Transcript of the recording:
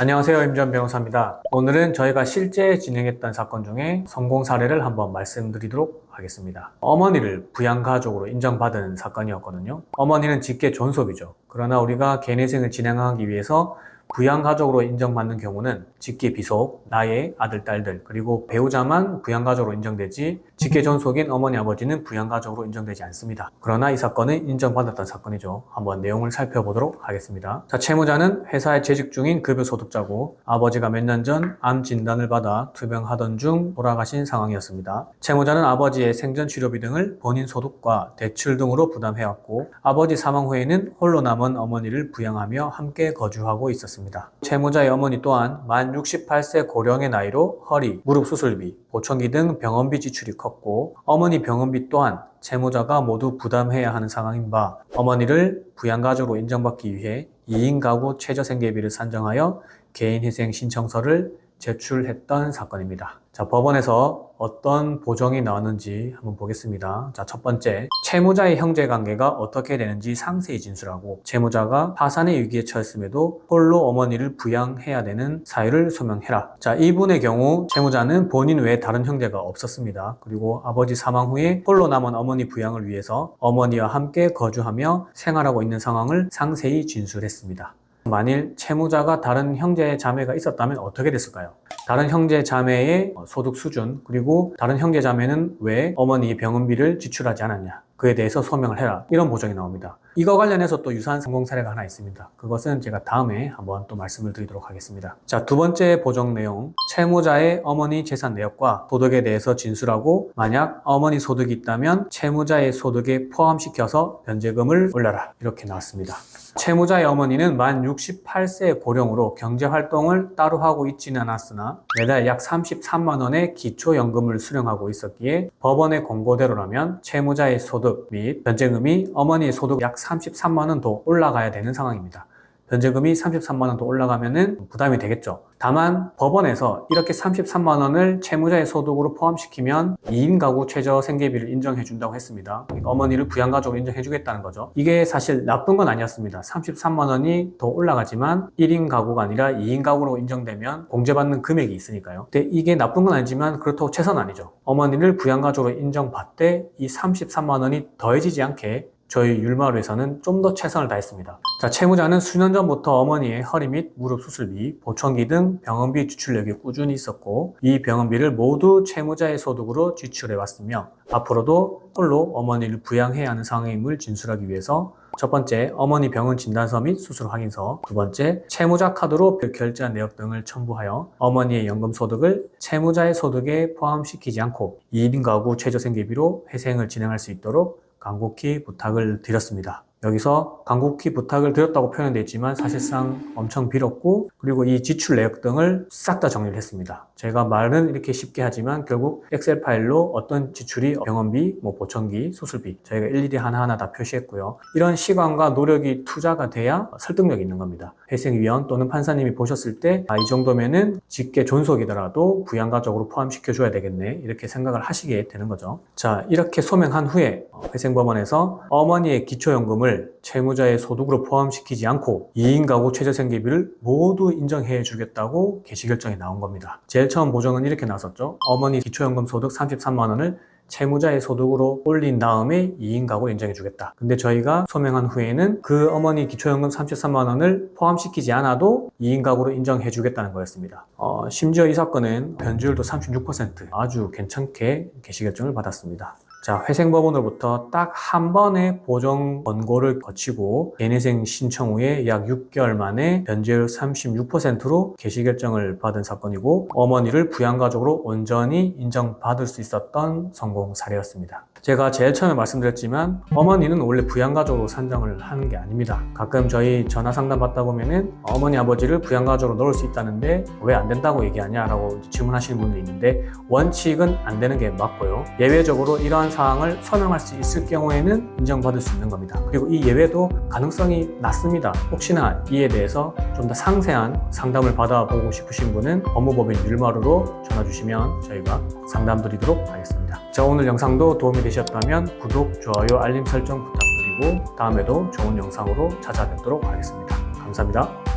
안녕하세요. 임전 변호사입니다. 오늘은 저희가 실제 진행했던 사건 중에 성공 사례를 한번 말씀드리도록 하겠습니다. 어머니를 부양가족으로 인정받은 사건이었거든요. 어머니는 직계 존속이죠. 그러나 우리가 개내생을 진행하기 위해서 부양가족으로 인정받는 경우는 직계 비속, 나의 아들, 딸들, 그리고 배우자만 부양가족으로 인정되지 직계 존속인 어머니, 아버지는 부양가족으로 인정되지 않습니다. 그러나 이 사건은 인정받았던 사건이죠. 한번 내용을 살펴보도록 하겠습니다. 자, 채무자는 회사에 재직 중인 급여 소득자고 아버지가 몇 년 전 암 진단을 받아 투병하던 중 돌아가신 상황이었습니다. 채무자는 아버지의 생전 치료비 등을 본인 소득과 대출 등으로 부담해왔고 아버지 사망 후에는 홀로 남은 어머니를 부양하며 함께 거주하고 있었습니다. 채무자의 어머니 또한 만 68세 고령의 나이로 허리, 무릎 수술비, 보청기 등 병원비 지출이 컸고 어머니 병원비 또한 채무자가 모두 부담해야 하는 상황인 바 어머니를 부양가족으로 인정받기 위해 2인 가구 최저생계비를 산정하여 개인희생 신청서를 제출했던 사건입니다. 자, 법원에서 어떤 보정이 나왔는지 한번 보겠습니다. 자, 첫 번째, 채무자의 형제 관계가 어떻게 되는지 상세히 진술하고 채무자가 파산의 위기에 처했음에도 홀로 어머니를 부양해야 되는 사유를 소명해라. 자, 이분의 경우 채무자는 본인 외에 다른 형제가 없었습니다. 그리고 아버지 사망 후에 홀로 남은 어머니 부양을 위해서 어머니와 함께 거주하며 생활하고 있는 상황을 상세히 진술했습니다. 만일 채무자가 다른 형제 자매가 있었다면 어떻게 됐을까요? 다른 형제 자매의 소득 수준 그리고 다른 형제 자매는 왜 어머니의 병원비를 지출하지 않았냐 그에 대해서 소명을 해라 이런 보정이 나옵니다. 이거 관련해서 또 유사한 성공 사례가 하나 있습니다. 그것은 제가 다음에 한번 또 말씀을 드리도록 하겠습니다. 자, 두 번째 보정 내용. 채무자의 어머니 재산 내역과 소득에 대해서 진술하고 만약 어머니 소득이 있다면 채무자의 소득에 포함시켜서 변제금을 올려라. 이렇게 나왔습니다. 채무자의 어머니는 만 68세 고령으로 경제활동을 따로 하고 있지는 않았으나 매달 약 33만 원의 기초연금을 수령하고 있었기에 법원의 공고대로라면 채무자의 소득 및 변제금이 어머니의 소득 약 33만 원 더 올라가야 되는 상황입니다. 변제금이 33만 원 더 올라가면은 부담이 되겠죠. 다만 법원에서 이렇게 33만 원을 채무자의 소득으로 포함시키면 2인 가구 최저 생계비를 인정해 준다고 했습니다. 어머니를 부양가족으로 인정해 주겠다는 거죠. 이게 사실 나쁜 건 아니었습니다. 33만 원이 더 올라가지만 1인 가구가 아니라 2인 가구로 인정되면 공제받는 금액이 있으니까요. 근데 이게 나쁜 건 아니지만 그렇다고 최선 아니죠. 어머니를 부양가족으로 인정받되 이 33만 원이 더해지지 않게 저희 율마루에서는 좀 더 최선을 다했습니다. 자, 채무자는 수년 전부터 어머니의 허리 및 무릎 수술비, 보청기 등 병원비 지출력이 꾸준히 있었고 이 병원비를 모두 채무자의 소득으로 지출해 왔으며 앞으로도 홀로 어머니를 부양해야 하는 상황임을 진술하기 위해서 첫 번째, 어머니 병원 진단서 및 수술 확인서. 두 번째, 채무자 카드로 결제한 내역 등을 첨부하여 어머니의 연금 소득을 채무자의 소득에 포함시키지 않고 2인 가구 최저생계비로 회생을 진행할 수 있도록 간곡히 부탁을 드렸습니다. 여기서 간곡히 부탁을 드렸다고 표현되어 있지만 사실상 엄청 빌었고 그리고 이 지출 내역 등을 싹 다 정리를 했습니다. 제가 말은 이렇게 쉽게 하지만 결국 엑셀 파일로 어떤 지출이 병원비, 뭐 보청기, 수술비 저희가 일일이 하나하나 다 표시했고요. 이런 시간과 노력이 투자가 돼야 설득력이 있는 겁니다. 회생위원 또는 판사님이 보셨을 때 아, 이 정도면은 직계 존속이더라도 부양가족으로 포함시켜 줘야 되겠네 이렇게 생각을 하시게 되는 거죠. 자 이렇게 소명한 후에 어, 회생법원에서 어머니의 기초연금을 채무자의 소득으로 포함시키지 않고 2인 가구 최저 생계비를 모두 인정해 주겠다고 개시 결정이 나온 겁니다. 제일 처음 보정은 이렇게 나왔었죠. 어머니 기초연금 소득 33만 원을 채무자의 소득으로 올린 다음에 2인 가구 인정해 주겠다. 근데 저희가 소명한 후에는 그 어머니 기초연금 33만 원을 포함시키지 않아도 2인 가구로 인정해 주겠다는 거였습니다. 어, 심지어 이 사건은 변주율도 36% 아주 괜찮게 개시 결정을 받았습니다. 자, 회생법원으로부터 딱 한 번의 보정 권고를 거치고 개내생 신청 후에 약 6개월 만에 변제율 36%로 개시 결정을 받은 사건이고 어머니를 부양가족으로 온전히 인정받을 수 있었던 성공 사례였습니다. 제가 제일 처음에 말씀드렸지만 어머니는 원래 부양가족으로 산정을 하는 게 아닙니다. 가끔 저희 전화 상담 받다 보면은 어머니 아버지를 부양가족으로 넣을 수 있다는데 왜 안 된다고 얘기하냐라고 질문하시는 분들이 있는데 원칙은 안 되는 게 맞고요. 예외적으로 이러한 사항을 설명할 수 있을 경우에는 인정받을 수 있는 겁니다. 그리고 이 예외도 가능성이 낮습니다. 혹시나 이에 대해서 좀 더 상세한 상담을 받아보고 싶으신 분은 법무법인 율마루로 전화 주시면 저희가 상담 드리도록 하겠습니다. 자, 오늘 영상도 도움이 되셨다면 구독, 좋아요, 알림 설정 부탁드리고 다음에도 좋은 영상으로 찾아뵙도록 하겠습니다. 감사합니다.